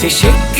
Teşekkür